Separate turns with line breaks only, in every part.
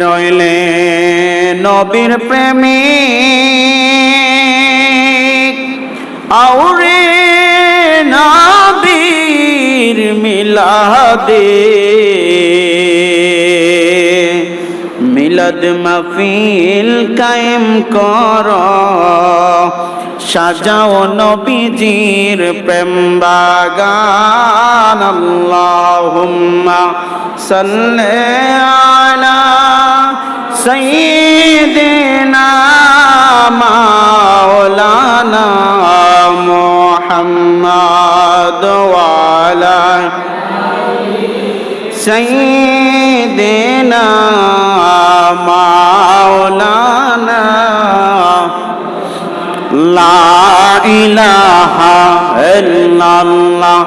রইলে নবীর প্রেমী আউরে নবীর মিলাদে। মিলাদ মফিল কায়েম কর। সাজাও নবীজির প্রেম বাগান। আল্লাহুম্মা সাল্লি আলা سيدنا مولانا محمد وعلى سيدنا مولانا لا إله إلا الله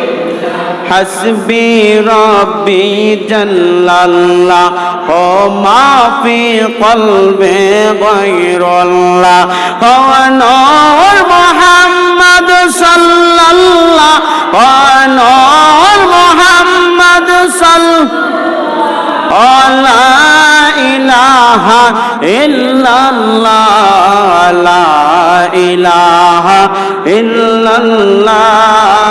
হাসবি রব্বি জাল্লাল্লাহ, ও মাফি কলবে গৈরল্লাহ, ও নূর মোহাম্মদ সাল্লাল্লাহ, ও নূর মোহাম্মদ সাল ও লা ইলাহা ইল্লাল্লাহ, লা ইলাহা ইল্লাল্লাহ।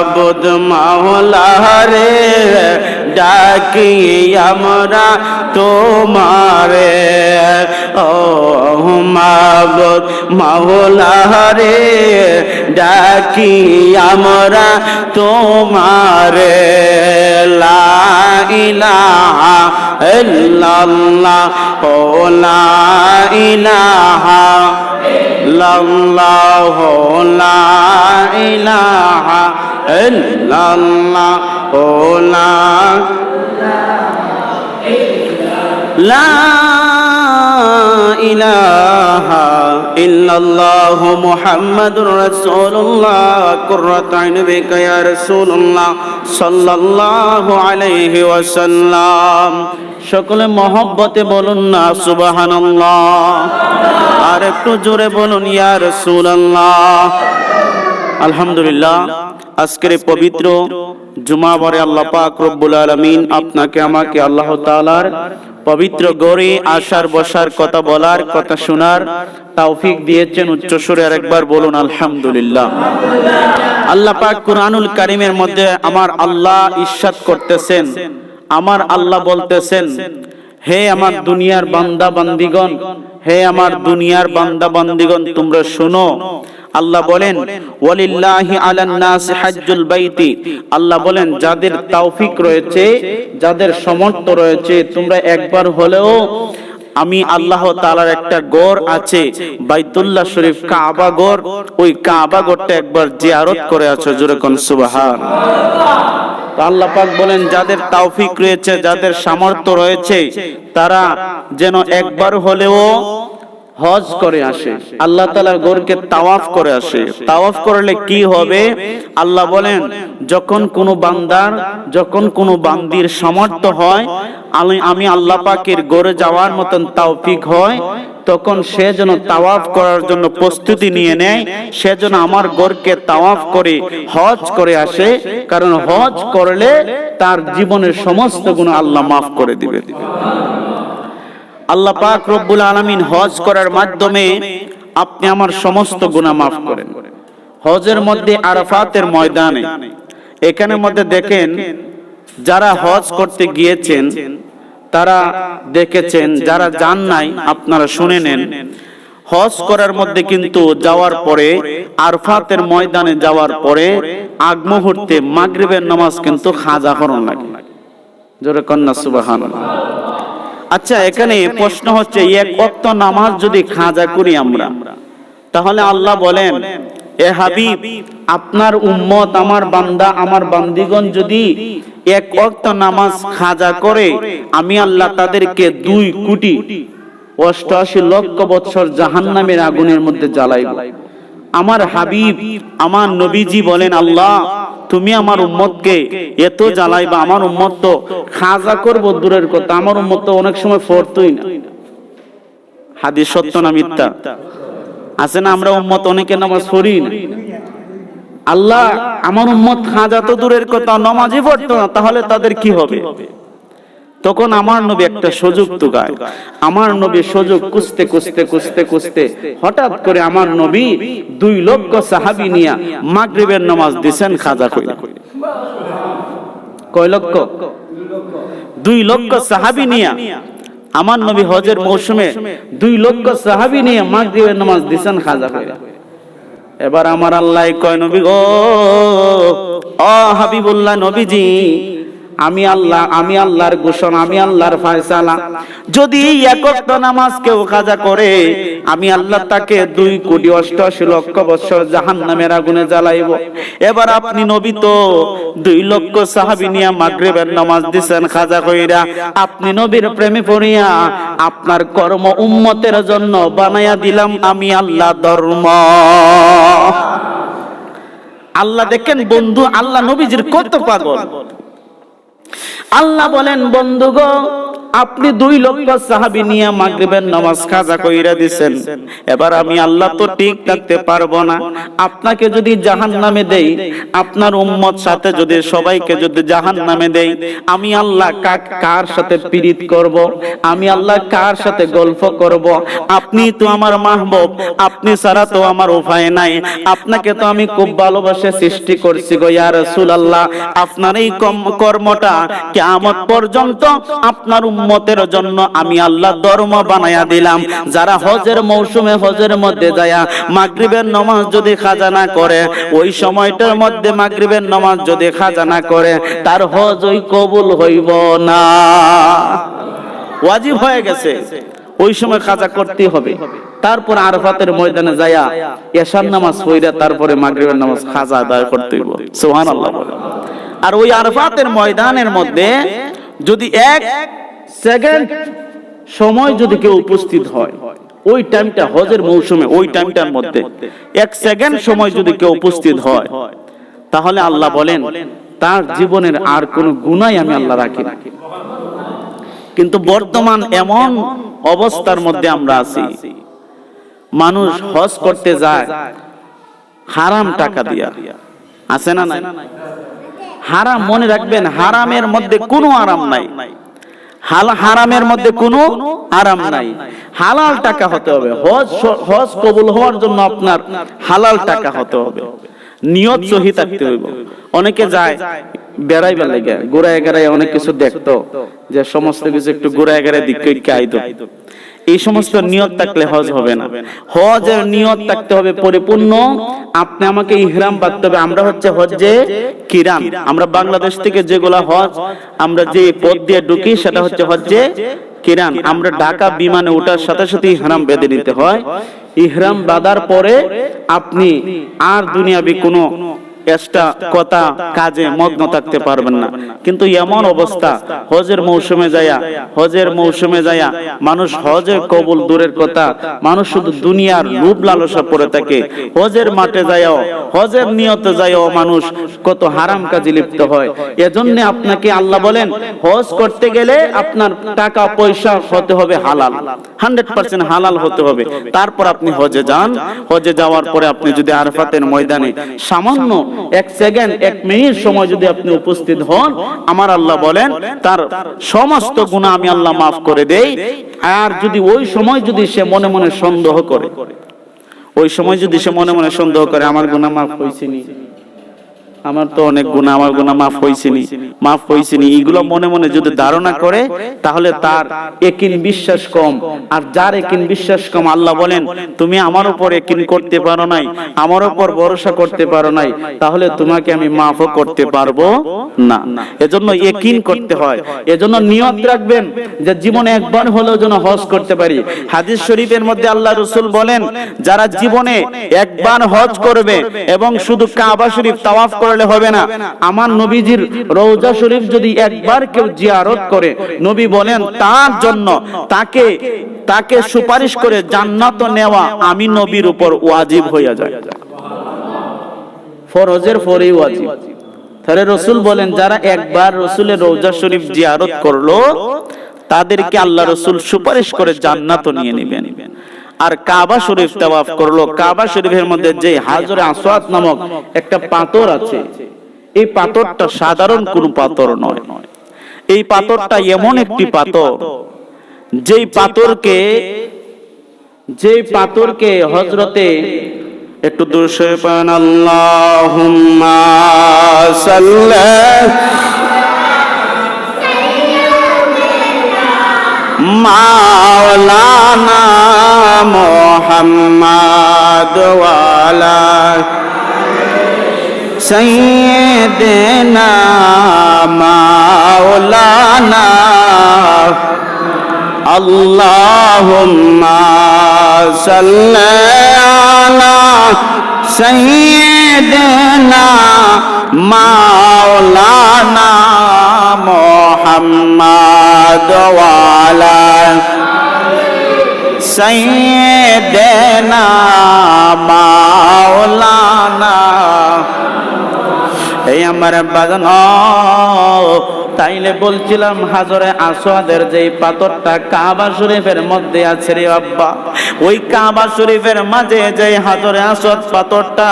মাবুদ মাওলা ডাকি আমরা তোমারে। ও মাবুদ মাওলা ডাকি আমরা তোমারে। লা ইলাহা ইল্লাল্লাহ, ও লা ইলাহা ইল্লাল্লাহ লা ইলাহা ইল্লাল্লাহ লা লা ইলাহা ইল্লাল্লাহ মুহাম্মাদুর রাসূলুল্লাহ কুররাত আইনি ইয়া রাসূলুল্লাহ সাল্লাল্লাহু আলাইহি ওয়াসাল্লাম। সকলে মহব্বতে বলুন না, সুবহানাল্লাহ। আর একটু জোরে বলুন, ইয়া রাসূলুল্লাহ। আলহামদুলিল্লাহ, আজকের পবিত্র জুমাবারে আল্লাহ পাক রব্বুল আলামিন আপনাকে, আমাকে, আল্লাহ তাআলার পবিত্র গড়ে আসার, বসার কথা বলার, কথা শোনার তৌফিক দিয়েছেন উচ্চ সুরে আরেকবার বলুন, আলহামদুলিল্লাহ। আল্লাহ পাক কুরআনুল কারীমের মধ্যে আমার আল্লাহ ইরশাদ করতেছেন, আমার আল্লাহ বলতেছেন, হে আমার দুনিয়ার বান্দা বান্দিগণ হে আমার দুনিয়ার বান্দা বান্দিগণ তোমরা শোনো। আল্লাহ বলেন, ওয়ালিল্লাহি আলান নাস হাজ্জুল বাইতি। আল্লাহ বলেন, যাদের তৌফিক রয়েছে, যাদের সমর্থ রয়েছে, তোমরা একবার হলেও আমি আল্লাহ তাআলার একটা গড় আছে, বাইতুল্লাহ শরীফ কাবা গড় ওই কাবা গড়টা একবার জিয়ারত করে আছো, জোরে কোন সুবহান। আল্লাহ পাক বলেন, যাদের তৌফিক রয়েছে, যাদের সামর্থ্য রয়েছে, তারা যেন একবার হলেও হজ করে আসে। আল্লাহ তালার গোরকে তাওয়াফ করে আসে। তাওয়াফ করলে কি হবে? আল্লাহ বলেন, যখন কোনো বান্দার, যখন কোনো বান্দির সামর্থ্য হয় আমি আল্লাহ পাকের গড়ে যাওয়ার মতন তাওফিক হয়, তখন সে যেন তাওয়াফ করার জন্য প্রস্তুতি নিয়ে নেয়, সে যেন আমার গড়কে তাওয়াফ করে, হজ করে আসে, কারণ হজ করলে তার জীবনের সমস্ত গুণ আল্লাহ মাফ করে দিবে। আল্লাহ পাক রব্বুল আলামিন হজ করার মাধ্যমে আপনি আমার সমস্ত গুনাহ মাফ করেন। হজের মধ্যে আরাফাতের ময়দানে, এখানের মধ্যে দেখেন যারা হজ করতে গিয়েছেন, তারা দেখেছেন, যারা যান নাই, আপনারা শুনে নেন। হজ করার মধ্যে কিন্তু যাওয়ার পরে, আরফাতের ময়দানে যাওয়ার পরে, আগ মুহূর্তে মাগরিবের নামাজ কিন্তু খাজা করণ লাগে। জোরে কন্যা সুবাহান আচ্ছা এখানে প্রশ্ন হচ্ছে, এক ওয়াক্ত নামাজ যদি খাজা করি আমরা, তাহলে আল্লাহ বলেন, এ হাবিব, আপনার উম্মত, আমার বান্দা, আমার বান্দিগণ যদি এক ওয়াক্ত নামাজ খাজা করে আমি আল্লাহ তাদেরকে দুই কোটি অষ্টআশি লক্ষ বৎসর জাহান্নামের আগুনের মধ্যে জ্বালাইব। আমার হাবিব, আমার নবীজি বলেন, আল্লাহ, তুমি আমার উম্মতকে এত জ্বালাইবা, আমার উম্মত তো খাজা করব, দূরের কথা, আমার উম্মত তো অনেক সময় ফরতই না। হাদিস সত্য না মিথ্যা? আছে না আমরা উম্মত, অনেকে নামাজ পড়ি না। আল্লাহ, আমার উম্মত খাজা তো দূরের কথা, নামাজই পড়তো না, তাহলে তাদের কি হবে? তখন আমার নবী একটা সুযোগ তো গায় আমার নবী সুযোগ কুস্তে কুস্তে কুস্তে কুস্তে হঠাৎ করে আমার নবী দুই লক্ষ সাহাবি নিয়া মাগরিবের নামাজ দিছেন খাজা কইলা কয় লক্ষ? দুই লক্ষ সাহাবি নিয়া আমার নবী হজের মৌসুমে দুই লক্ষ সাহাবি নিয়ে মাগরিবের নামাজ দিছেন খাজা কইলা এবার আমার আল্লাহ কয় নবী গো অ হাবিবুল্লাহ নবীজি আমি আল্লাহ, আমি আল্লাহর ঘোষণা, আমি আল্লাহর ফয়সালা। যদি একক নামাজ কেউ কাজা করে, আমি আল্লাহ তাকে দুই কোটি অষ্টআশি লক্ষ বছর জাহান নামের আগুনে জ্বালাইব। এবার আপনি নবী তো দুই লক্ষ সাহাবি নিয়া মাগরিবের নামাজ দিছেন খাজা কইরা। আপনি নবীর প্রেমে পড়িয়া আপনার কর্ম উম্মতের জন্য বানায়া দিলাম আমি আল্লাহ ধর্ম। আল্লাহ দেখেন বন্ধু, আল্লাহ নবীজির কত পাগল। আল্লাহ বলেন বন্ধু গো আপনি দুই লক্ষ সাহাবি নিয়ে মাগরিবের নামাজ কাজা কইরা দিছেন। এবার আমি আল্লাহ তো ঠিক থাকতে পারব না। আপনাকে যদি জাহান নামে দেই, আপনার উম্মত সাথে যদি সবাইকে যদি জাহান নামে দেই, আমি আল্লাহ কাক- কার সাথে পীড়িত করব? আমি আল্লাহ কার সাথে গল্প করব? আপনি তো আমার মাহবুব, আপনি ছাড়া তো আমার উপায় নাই। আপনাকে তো আমি খুব ভালোবাসে সৃষ্টি করছি গো ইয়া রাসূলুল্লাহ। আপনার এই কর্মটা কিয়ামত পর্যন্ত আপনার উম্মতের জন্য আমি আল্লাহ ধর্ম বানায়া দিলাম। যারা হজের মৌসুমে হজের মধ্যে যায়া মাগরিবের নামাজ যদি খাজা না করে, ওই সময়টার মধ্যে মাগরিবের নামাজ যদি খাজা না করে, তার হজ ওই কবুল হইব না। ওয়াজিব হয়ে গেছে। ওই সময় খাজা করতে হবে। তারপর আরফাতের ময়দানে যায়া এশার নামাজ পড়া, তারপরে মাগরিবের নামাজ খাজা আদায় করতে হইব। সুবহানাল্লাহ আর ওই আরফাতের ময়দানের মধ্যে যদি এক সেকেন্ড সময় যদি কেউ উপস্থিত হয়, ওই টাইমটা হজের মৌসুমে, ওই টাইমটার মধ্যে। এক সেকেন্ড সময় যদি কেউ উপস্থিত হয়, তাহলে আল্লাহ বলেন, তার জীবনের আর কোনো গুনাই আমি আল্লাহ রাখি না। কিন্তু বর্তমান এমন অবস্থার মধ্যে আমরা আছি, মানুষ হজ করতে যায়, হারাম টাকা দিয়া। আছে না নাই? হারাম মনে রাখবেন, হারামের মধ্যে কোনো আরাম নাই। হাল- হারামের মধ্যে কোনো আরাম নাই। হালাল টাকা হতে হবে। হজ হজ কবুল হওয়ার জন্য আপনার হালাল টাকা হতে হবে। নিয়ত সহি থাকতে হইব। অনেকে যায় বেড়াইবার লেগে গোড়ায় গেড়ায় অনেক কিছু দেখতো যে সমস্ত কিছু একটু গোড়ায় গেড়ায় দিক আইতো এই সমস্ত নিয়ত থাকলে হজ হবে না। হজের নিয়ত থাকতে হবে পরিপূর্ণ। আপনি আমাকে ইহরাম বাঁধতে হবে আমরা হচ্ছে হজ্জে কিরাম। আমরা বাংলাদেশ থেকে যেগুলা হজ আমরা যে পথ দিয়ে ঢুকি সেটা হচ্ছে হজ্জে কিরান আমরা ঢাকা বিমানে ওঠার সাথে সাথে ইহরাম বেঁধে নিতে হয়। ইহরাম বাঁধার পরে আপনি আর দুনিয়াবি কোনো এক্সট্রা কথা কাজে মগ্ন থাকতে পারবেন না। কিন্তু এমন অবস্থা, হজের মৌসুমে যায়া, হজের মৌসুমে যায়া, মানুষ হজের কবুল দূরের কথা, মানুষ শুধু দুনিয়ার রূপ লালসা পড়ে থাকে। হজের মাঠে যায়ও, হজের নিয়তে যায়ও মানুষ কত হারাম কাজে লিপ্ত হয়। এজন্য আপনাকে আল্লাহ বলেন, হজ করতে গেলে আপনার টাকা, পয়সা হতে হবে হালাল। হান্ড্রেড পার্সেন্ট হালাল হতে হবে। তারপর আপনি হজে যান। হজে যাওয়ার পরে আপনি যদি আরফাতের ময়দানে সামান্য এক সেকেন্ড, এক মিনিট সময় যদি আপনি উপস্থিত হন, আমার আল্লাহ বলেন, তার সমস্ত গুণা আমি আল্লাহ মাফ করে দেই। আর যদি ওই সময় যদি সে মনে মনে সন্দেহ করে, ওই সময় যদি সে মনে মনে সন্দেহ করে, আমার গুণা মাফ হয়েছে নি। আমার তো অনেক গুণা আমার গুণা মাফ হয়েছিনি মাফ হয়েছিনি এইগুলো মনে মনে যদি ধারণা করে, তাহলে তার একিন বিশ্বাস কম। আর যার একিন বিশ্বাস কম, আল্লাহ বলেন, তুমি আমার উপর একিন করতে পারো নাই, আমার উপর ভরসা করতে পারো নাই, তাহলে তোমাকে আমি মাফও করতে পারব না। এজন্য একিন করতে হয়। এজন্য নিয়ত রাখবেন যে জীবনে একবার হলেও যেন হজ করতে পারি। হাদিস শরীফের মধ্যে আল্লাহ রসুল বলেন, যারা জীবনে একবার হজ করবে এবং শুধু কাবা শরীফ তাওয়াফ করলে হবে না। আমার নবীজির রওজা শরীফ যদি একবার কেউ জিয়ারত করে, নবী বলেন, তার জন্য তাকে তাকে সুপারিশ করে জান্নাত নেওয়া আমি নবীর উপর ওয়াজিব হইয়া যায়। ফরজের পরেই ওয়াজিব। তাহলে রসুল বলেন, যারা একবার রসুলের রওজা শরীফ জিয়ারত করল, তাদেরকে আল্লাহ রসুল সুপারিশ করে জান্নাত নিয়ে নেবেন। আর কাবা শরীফ তাওয়াফ করল। কাবা শরীফের মধ্যে যে হাজরে আসওয়াদ নামক একটা পাথর আছে এই পাথরটা সাধারণ কোনো পাথর নয়। এই পাথরটা এমন একটি পাথর যেই পাথরকে যেই পাথরকে হজরতে একটু সরে পান আল্লাহুম্মা মাওলানা মোহাম্মদ ওয়ালা সৈয়দনা মাওলানা اللهم صل على سيدنا مولانا محمد وعلى सैं देना আমার বাগান তাইলে বলছিলাম, হাজরে আসোয়াদের যে পাথরটা কাবা শরীফের মধ্যে আছে রে আব্বা, ওই কাবা শরীফের মাঝে যে হাজরে আসোয়াদ পাথরটা,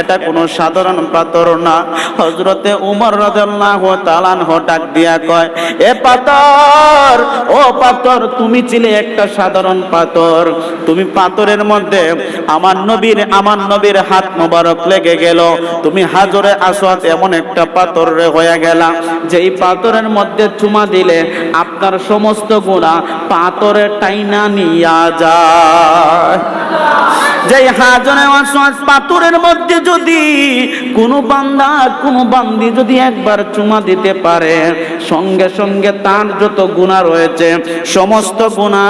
এটা কোনো সাধারণ পাথর না। হজরতে উমর রাদিয়াল্লাহু তাআলা ডাক দিয়া কয়, এ পাথর, ও পাথর, তুমি ছিলে একটা সাধারণ পাথর। তুমি পাথরের মধ্যে আমার নবীর আমার নবীর হাত মোবারক লেগে গেল। তুমি হাজরে আসওয়াদ এমন একটা পাথর হয়ে গেলাম, যেই পাথরের মধ্যে চুমা দিলে আপনার সমস্ত গোড়া পাথরে টাইনা নিয়া যায়। যেই আসওয়াদ পাথরের মধ্যে যদি কোনো বান্দা কোনো বান্দি যদি একবার চুমা দিতে পারে সঙ্গে সঙ্গে তার যত গুণা রয়েছে, সমস্ত গুণা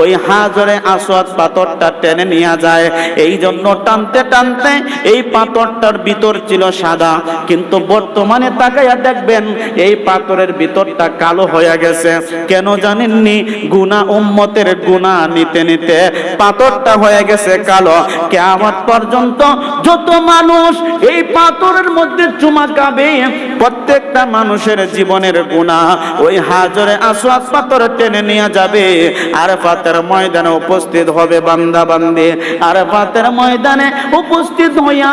ওই হাজরে আসওয়াদ পাথরটা টেনে নিয়ে যায়। এই জন্য টানতে টানতে এই পাথরটার ভিতর ছিল সাদা। কিন্তু বর্তমানে তাকাইয়া দেখবেন, এই পাথরের ভিতরটা কালো হয়ে গেছে। কেন জানেননি? গুণা উম্মতের গুণা নিতে নিতে পাথরটা হয়ে গেছে কালো। কেমন পর্যন্ত যত মানুষ এই পাথরের মধ্যে চুমা খাবে, প্রত্যেকটা মানুষের জীবনের গুণা ওই হাজরে আসওয়াদ পাথর টেনে নিয়ে যাবে। আর পাতের ময়দানে উপস্থিত হবে বান্দা বান্দি আর পাতের ময়দানে উপস্থিত হইয়া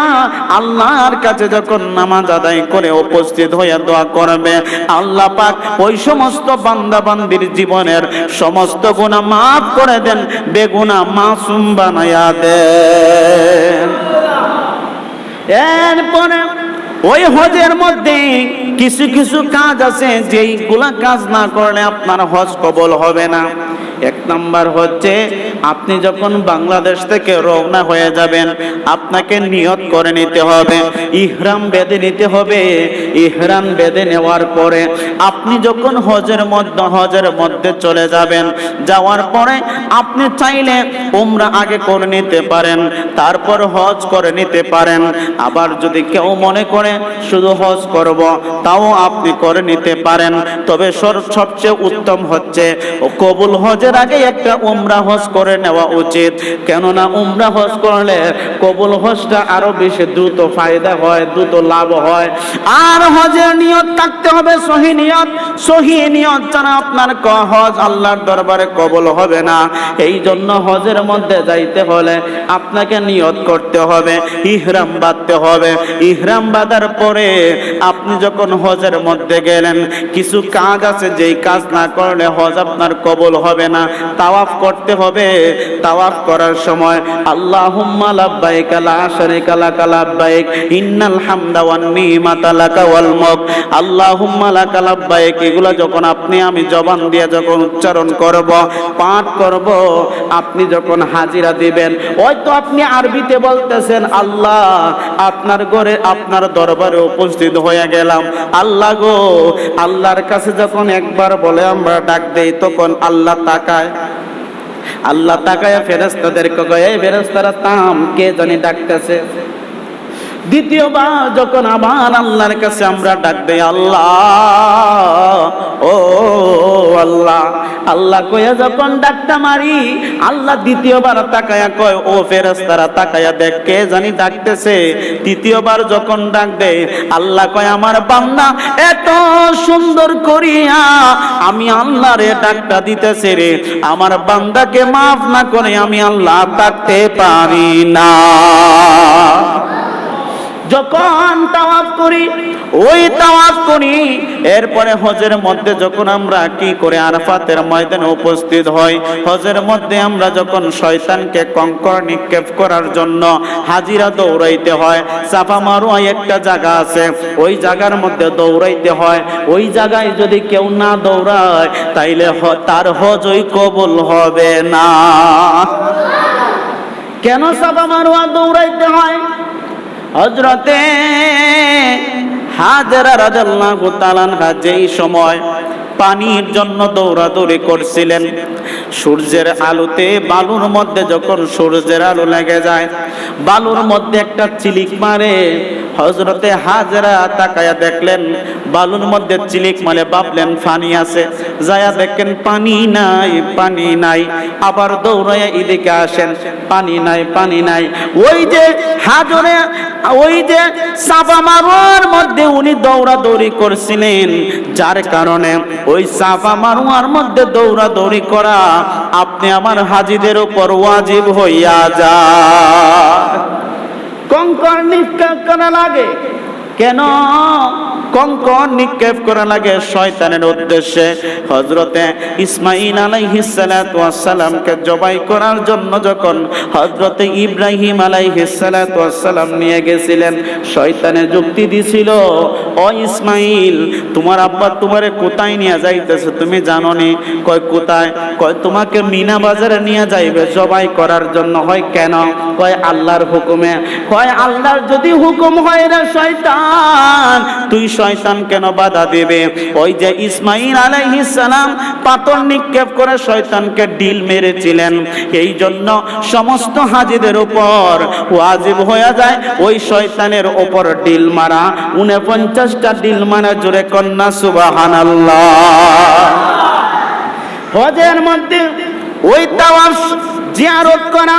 আল্লাহর কাছে যখন নামাজ আদায় করে উপস্থিত হইয়া দোয়া করবে, আল্লাহ পাক ওই সমস্ত বান্দা বান্দির জীবনের সমস্ত গুণা মাফ করে দেন বেগুনা মাসুম বানায়া দেন। এরপরে ওই হজের মধ্যে কিছু কিছু কাজ আছে যেই যেইগুলা কাজ না করলে আপনার হজ কবল হবে না। এক নাম্বার হচ্ছে, আপনি যখন বাংলাদেশ থেকে রওনা হয়ে যাবেন, আপনাকে নিয়ত করে নিতে হবে, ইহরাম বেঁধে নিতে হবে। ইহরাম বেঁধে নেওয়ার পরে আপনি যখন হজের মধ্যে হজের মধ্যে চলে যাবেন, যাওয়ার পরে আপনি চাইলে উমরা আগে করে নিতে পারেন, তারপর হজ করে নিতে পারেন। আবার যদি কেউ মনে করে শুধু হজ করব, তাও আপনি করে নিতে পারেন। তবে সবচেয়ে উত্তম হচ্ছে কবুল হজের আগে একটা উমরা হজ করে নেওয়া উচিত। কেননা উমরা হজ করলে কবুল হজটা আরও বেশি দ্রুত ফায়দা হয়, দ্রুত লাভ হয়। আর হজের নিয়ত থাকতে হবে, সহি নিয়ত। সহি নিয়ত ছাড়া আপনার ক- হজ আল্লাহর দরবারে কবুল হবে না। এই জন্য হজের মধ্যে যাইতে হলে আপনাকে নিয়ত করতে হবে, ইহরাম বাঁধতে হবে। ইহরাম বাঁধার পরে আপনি যখন হজের মধ্যে গেলেন, কিছু কাজ আছে, যেই কাজ না করলে হজ আপনার কবল হবে না। তাওয়াফ করতে হবে। তাওয়াফ করার সময় আল্লাহুম্মা লাব্বাইক লা শারীকা লাক লাব্বাইক, ইন্নাল হামদা ওয়ান নিমাতা লাকা ওয়াল মুলক আল্লাহুম্মা লাকা লাব্বাইক, এগুলো যখন আপনি আমি জবান দিয়ে যখন উচ্চারণ করব, পাঠ করব, আপনি যখন হাজিরা দিবেন, হয়তো আপনি আরবিতে বলতেছেন, আল্লাহ, আপনার ঘরে আপনার দরবারে উপস্থিত হয়ে গেলাম। আল্লাহ গো, আল্লাহর কাছে যখন একবার বলে আমরা ডাক দেই, তখন আল্লাহ তাকায়। আল্লাহ তাকায় ফেরস্তাদের কয়ে ফেরস্তারা তাম কে জানি ডাকতেছে? দ্বিতীয়বার যখন আবার আল্লাহর কাছে আমরা ডাকবে আল্লাহ, ও আল্লাহ। আল্লাহ কয়ে যখন ডাকটা মারি, আল্লাহ দ্বিতীয়বার তাকায়া কয়, ও ফেরেস্তারা তাকায়া দেখ কে জানি ডাকতেছে। তৃতীয়বার যখন ডাক দেয়, আল্লাহ কয়, আমার বান্দা, এত সুন্দর করিয়া আমি আল্লাহরে ডাকটা দিতেছে রে। আমার বান্দাকে মাফ না করে আমি আল্লাহ ডাকতে পারি না। যখন তাওয়াফ করি ওই তাওয়াফ করি। এরপরে হজের মধ্যে যখন আমরা কি করে আরাফাতের ময়দানে উপস্থিত হই, হজের মধ্যে আমরা যখন শয়তানকে কঙ্কর নিক্ষেপ করার জন্য হাজিরা দৌড়াইতে হয়, চাপা মারুয়া একটা জায়গা আছে, ওই জায়গার মধ্যে দৌড়াইতে হয়। ওই জায়গায় যদি কেউ না দৌড়ায়, তাইলে তার হজই কবুল হবে না। কেন চাপা মারুয়া দৌড়াইতে হয়? হজরতে হাজারা রাজাল্লাহ যেই সময় পানির জন্য দৌড়াদৌড়ি করছিলেন। সূর্যের আলোতে বালুর মধ্যে যখন সূর্যের আলো লেগে যায়, বালুর মধ্যে একটা চিলিক মারে। হজরতে হাজরা তাকায়া দেখলেন, বালুর মধ্যে চিলিক মারে, ভাবলেন, পানি আছে। যায়া দেখেন, পানি নাই পানি নাই। আবার দৌড়ায় এদিকে আসেন, পানি নাই পানি নাই। ওই যে হাজরে, ওই যে সাফা মারোয়ার মধ্যে উনি দৌড়াদৌড়ি করছিলেন, যার কারণে ওই সাফা মারুয়ার মধ্যে দৌড়াদৌড়ি করা, আপনি আমার হাজিদের উপর ওয়াজিব হইয়া যা কঙ্কর নিষ্কার করা লাগে। কেন? কঙ্কর নিক্ষেপ করা লাগে শয়তানের উদ্দেশ্যে। হজরতে ইসমাইল আলাইহিসসালামকে জবাই করার জন্য যখন হজরতে ইব্রাহিম আলাইহিসসালাম নিয়ে গেছিলেন, শয়তানের যুক্তি দিছিল, ও ইসমাইল তোমার আব্বা তোমারে কোথায় নিয়ে যাইতেছে তুমি জানো নি কয়, কোথায়? কয়, তোমাকে মিনা বাজারে নিয়ে যাইবে জবাই করার জন্য। হয়, কেন? কয়, আল্লাহর হুকুমে। কয়, আল্লাহর যদি হুকুম হয় রে শয়তান তুই শয়তান কেন বাধা দেবে? ওই যে ইসমাইল সালাম পাথর নিক্ষেপ করে শয়তানকে ডিল মেরেছিলেন। এই জন্য সমস্ত হাজিদের উপর ওয়াজিব হয়ে যায়, ওই শয়তানের উপর ডিল মারা। উনপঞ্চাশটা ডিল মারা জোরে কন্যা, সুবহানাল্লাহ। হজের মধ্যে ওই তাওয়াফ জিয়ারত করা,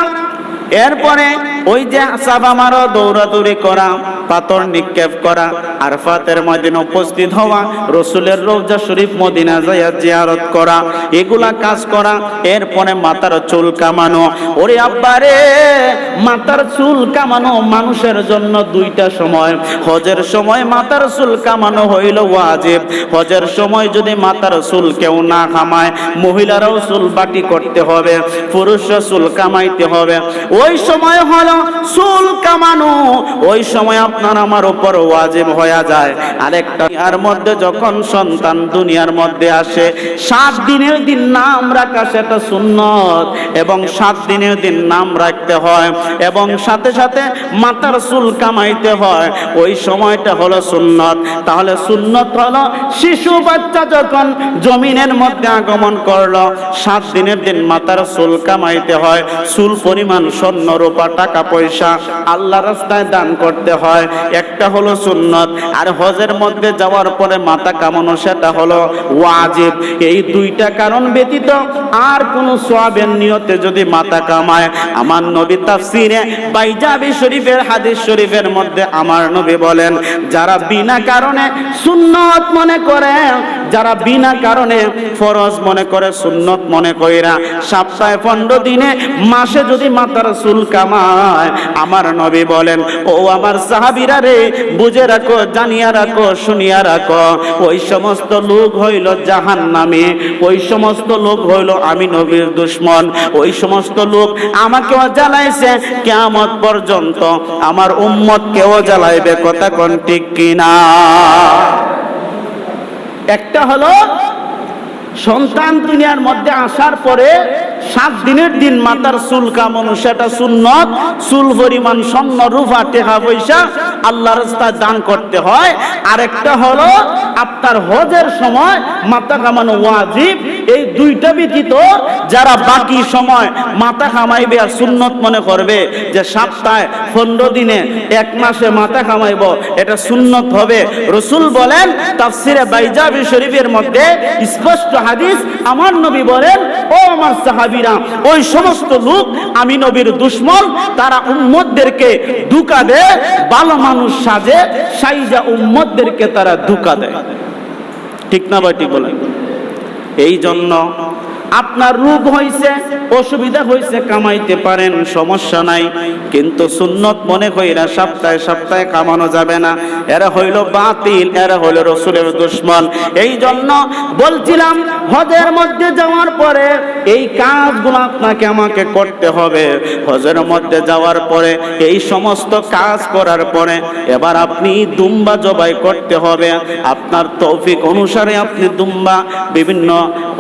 এরপরে ওই যে সাবা মারো দৌড়াদৌড়ি করা, পাথর নিক্ষেপ করা, আরফাতের ময়দিনে উপস্থিত হওয়া, রসুলের রৌজা শরীফ মদিনা যাইয়া জিয়ারত করা, এগুলা কাজ করা, এরপরে মাথার চুল কামানো। ওরে আব্বারে মাথার চুল কামানো মানুষের জন্য দুইটা সময়। হজের সময় মাথার চুল কামানো হইল ওয়াজিব। হজের সময় যদি মাথার চুল কেউ না কামায়, মহিলারাও চুল বাটি করতে হবে, পুরুষরা চুল কামাইতে হবে। ওই সময় হলো চুল কামানো, ওই সময় আপনার আমার উপর ওয়াজিব হয়ে যায়। আরেকটা আর মধ্যে যখন সন্তান দুনিয়ার মধ্যে আসে, সাত দিনের দিন নাম রাখা সেটা সুন্নত, এবং সাত দিনের দিন নাম রাখতে হয়, এবং সাথে সাথে মাথার চুল কামাইতে হয়। ওই সময়টা হলো সুন্নত। তাহলে সুন্নত হলো শিশু বাচ্চা যখন জমিনের মধ্যে আগমন করল, সাত দিনের দিন মাথার চুল কামাইতে হয়, চুল পরিমাণ স্বর্ণ রূপা টাকা পয়সা আল্লাহ রাস্তায় দান করতে হয়। একটা হলো সুন্নত, আর হজের মধ্যে যাওয়ার পরে মাথা কামানো সেটা হলো ওয়াজিব। এই দুইটা কারণ ব্যতীত আর কোন সোয়াবের নিয়তে যদি মাথা কামায়, আমার নবী তাফসিরে বাইজাবি শরীফের, হাদিস শরীফের মধ্যে আমার নবী বলেন, যারা বিনা কারণে সুন্নত মনে করে, যারা বিনা কারণে ফরজ মনে করে, সুন্নত মনে কইরা সপ্তাহে পনেরো দিনে মাসে যদি মাথার চুল কামায় নয়, আমার নবী বলেন, ও আমার সাহাবিরা রে, বুঝে রাখো, জানিয়া রাখো, শুনিয়া রাখো, ওই সমস্ত লোক হইল জাহান নামে ওই সমস্ত লোক হইল আমি নবীর দুশ্মন, ওই সমস্ত লোক আমাকেও জ্বালাইছে কেমত পর্যন্ত, আমার উম্মত কেউ জ্বালাইবে, কথা কোন ঠিক কিনা? একটা হলো, সন্তান দুনিয়ার মধ্যে আসার পরে সাত দিনের দিন মাতার চুল কামানো, সেটা সুন্নত। চুল পরিমাণ স্বর্ণ রূপা টেকা পয়সা আল্লাহ রাস্তায় দান করতে হয়। আরেকটা হলো, আপনার হজের সময় মাথা কামানো ওয়াজিব। এই দুইটা ব্যতীত যারা বাকি সময় মাথা কামাইবে আর সুন্নত মনে করবে যে সপ্তাহে পনেরো দিনে এক মাসে মাথা কামাইব, এটা সুন্নত হবে। রসুল বলেন, তাফসিরে বাইজাবি শরীফের মধ্যে স্পষ্ট হাদিস আমার নবী বলেন, ও আমার সাহাবীরা, ওই সমস্ত লোক আমি নবীর দুশ্মন, তারা উম্মতদেরকে দুকা দেয়, ভালো মানুষ সাজে, সাইজা উম্মতদেরকে তারা দুকা দেয়। ঠিক না বাটি বলেন। এই জন্য আপনার রূপ হইছে, অসুবিধা হইছে, কামাইতে পারেন, সমস্যা নাই। কিন্তু সুন্নত মনে কইরা সপ্তাহে সপ্তাহে কামানো যাবে না। এরা হইল বাতিল, এরা হইল রসুলের দুশ্মন। এই জন্য বলছিলাম, হজের মধ্যে যাওয়ার পরে এই কাজগুলো আপনাকে আমাকে করতে হবে। হজের মধ্যে যাওয়ার পরে, এই সমস্ত কাজ করার পরে এবার আপনি দুম্বা জবাই করতে হবে। আপনার তৌফিক অনুসারে আপনি দুম্বা, বিভিন্ন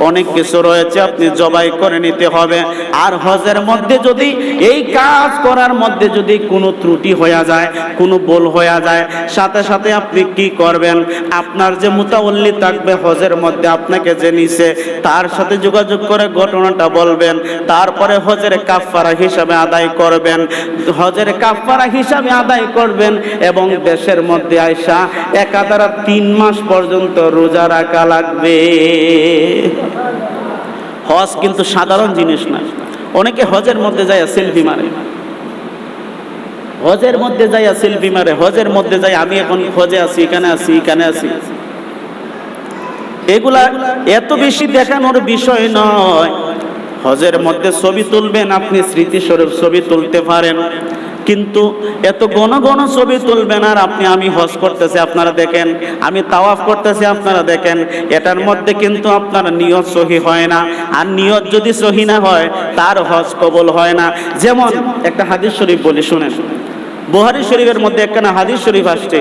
অনেক কিছু রয়েছে। আপনি জবাই করে নিতে হবে। আর হজের মধ্যে যদি, এই কাজ করার মধ্যে যদি কোনো ত্রুটি হয়ে যায়, কোনো বল হয়ে যায়, সাথে সাথে আপনি কি করবেন? আপনার যে মুতাওল্লি থাকবে হজের মধ্যে আপনাকে যে নিছে, তার সাথে যোগাযোগ করে ঘটনাটা বলবেন। তারপরে হজের কাফারা হিসাবে আদায় করবেন। হজের কাফারা হিসাবে আদায় করবেন এবং দেশের মধ্যে আয়সা একাধারা তিন মাস পর্যন্ত রোজা রাখা লাগবে। হজ কিন্তু সাধারণ জিনিস না। অনেকে হজের মধ্যে যায় সেলফি মারে। হজের মধ্যে যাইয়া সেলফি মারে, হজের মধ্যে যাই আমি এখন হজে আছি, এখানে আছি এখানে আছি। এগুলা এত বেশি দেখানোর বিষয় নয়। হজের মধ্যে ছবি তুলবেন আপনি, স্মৃতিস্বরূপ ছবি তুলতে পারেন। কিন্তু এত ঘন ঘন ছবি তুলবেন আর আপনি, আমি হজ করতেছি, আপনারা দেখেন। আমি তাওয়াফ করতেছি, আপনারা দেখেন। এটার মধ্যে কিন্তু আপনার নিয়ত সহি হয় না। আর নিয়ত যদি সহি না হয়, তার হজ কবল হয় না। যেমন একটা হাদিস শরীফ বলি, শুনেন। বুহারি শরীফের মধ্যে একখানা হাদিস শরীফ আসছে।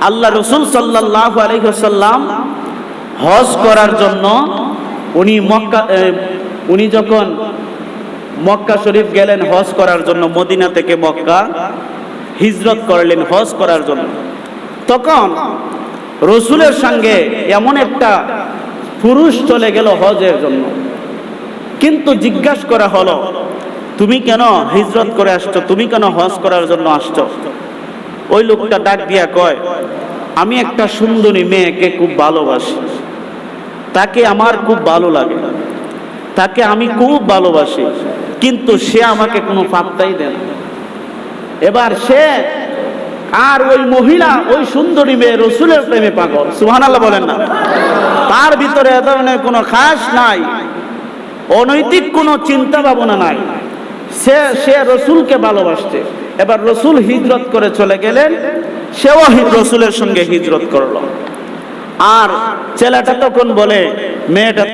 আল্লাহ রসুল সাল্লাহ আলহিহাল্লাম হজ করার জন্য উনি মক্কা উনি যখন মক্কা শরীফ গেলেন হজ করার জন্য, মদিনা থেকে মক্কা হিজরত করলেন হজ করার জন্য। তখন রসুলের সঙ্গে এমন একটা পুরুষ চলে গেল হজের জন্য। কিন্তু জিজ্ঞাসা করা হলো, তুমি কেন হিজরত করে আসছো? তুমি কেন হজ করার জন্য আসছো? ওই লোকটা ডাক দিয়া কয়, আমি একটা সুন্দরী মেয়েকে খুব ভালোবাসি। তাকে আমার খুব ভালো লাগে। তাকে আমি খুব ভালোবাসি। কিন্তু সে আমাকে কোনো পাত্তাই দেয় না। এবার সে আর ওই মহিলা, ওই সুন্দরী মেয়ে রসুলের প্রেমে পাগল। সুহান আল্লাহ বলেন না। তার ভিতরে এ ধরনের কোনো খাস নাই। অনৈতিক কোনো চিন্তা ভাবনা নাই। সে সে রসুলকে ভালোবাসছে। এবার রসুল হিজরত করে চলে গেলেন। সেও রসুলের সঙ্গে হিজরত করল। আর ছেলেটা তখন বলে, মেয়েটা